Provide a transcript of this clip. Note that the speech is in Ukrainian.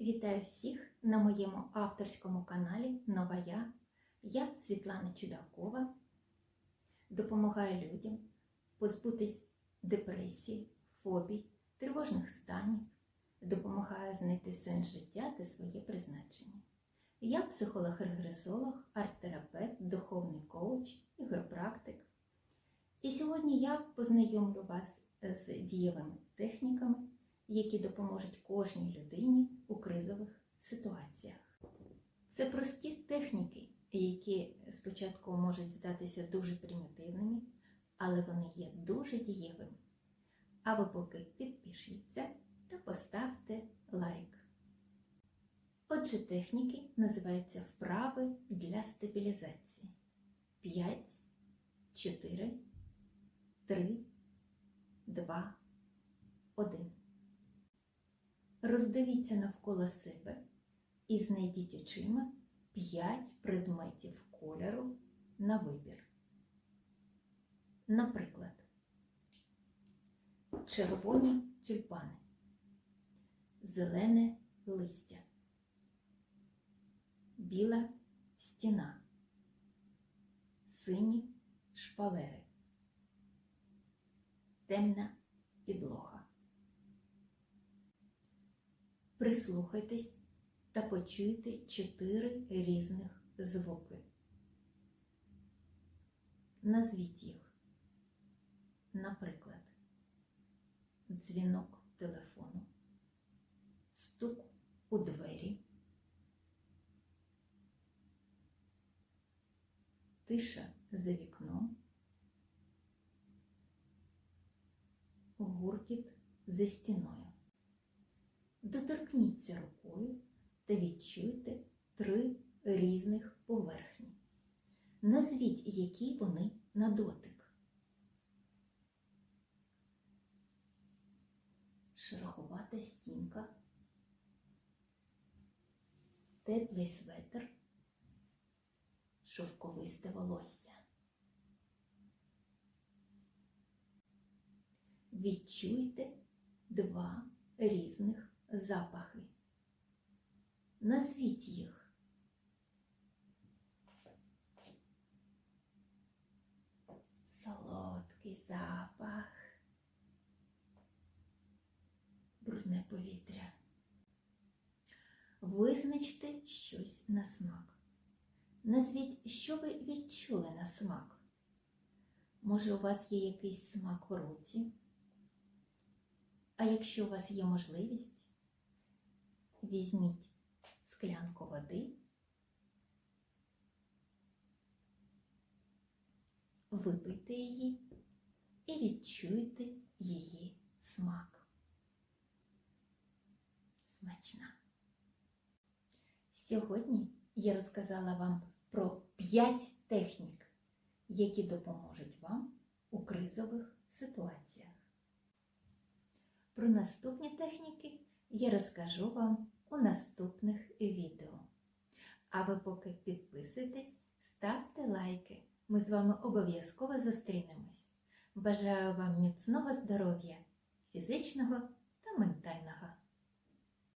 Вітаю всіх на моєму авторському каналі Нова Я. Я Світлана Чудакова. Допомагаю людям позбутись депресії, фобій, тривожних станів, допомагаю знайти сенс життя та своє призначення. Я психолог-регресолог, арт-терапевт, духовний коуч, ігропрактик. І сьогодні я познайомлю вас з дієвими техніками, які допоможуть кожній людині у кризових ситуаціях. Це прості техніки, які спочатку можуть здатися дуже примітивними, але вони є дуже дієвими. А ви поки підпишіться та поставте лайк. Отже, техніки називаються вправи для стабілізації. 5, 4, 3, 2, 1. Роздивіться навколо себе і знайдіть очима 5 предметів кольору на вибір. Наприклад, червоні тюльпани, зелене листя, біла стіна, сині шпалери, темна підлога. Прислухайтесь та почуйте чотири різних звуки. Назвіть їх. Наприклад, дзвінок телефону, стук у двері, тиша за вікном, гуркіт за стіною. Доторкніться рукою та відчуйте три різних поверхні. Назвіть, які вони на дотик. Шероховата стінка, теплий светр, шовковисте волосся. Відчуйте два різних запахи. Назвіть їх. Солодкий запах, брудне повітря. Визначте щось на смак. Назвіть, що ви відчули на смак. Може, у вас є якийсь смак у роті? А якщо у вас є можливість, візьміть склянку води, випийте її і відчуйте її смак. Смачна. Сьогодні я розказала вам про 5 технік, які допоможуть вам у кризових ситуаціях. Про наступні техніки я розкажу вам у наступних відео. А ви поки підписуйтесь, ставте лайки. Ми з вами обов'язково зустрінемось. Бажаю вам міцного здоров'я, фізичного та ментального.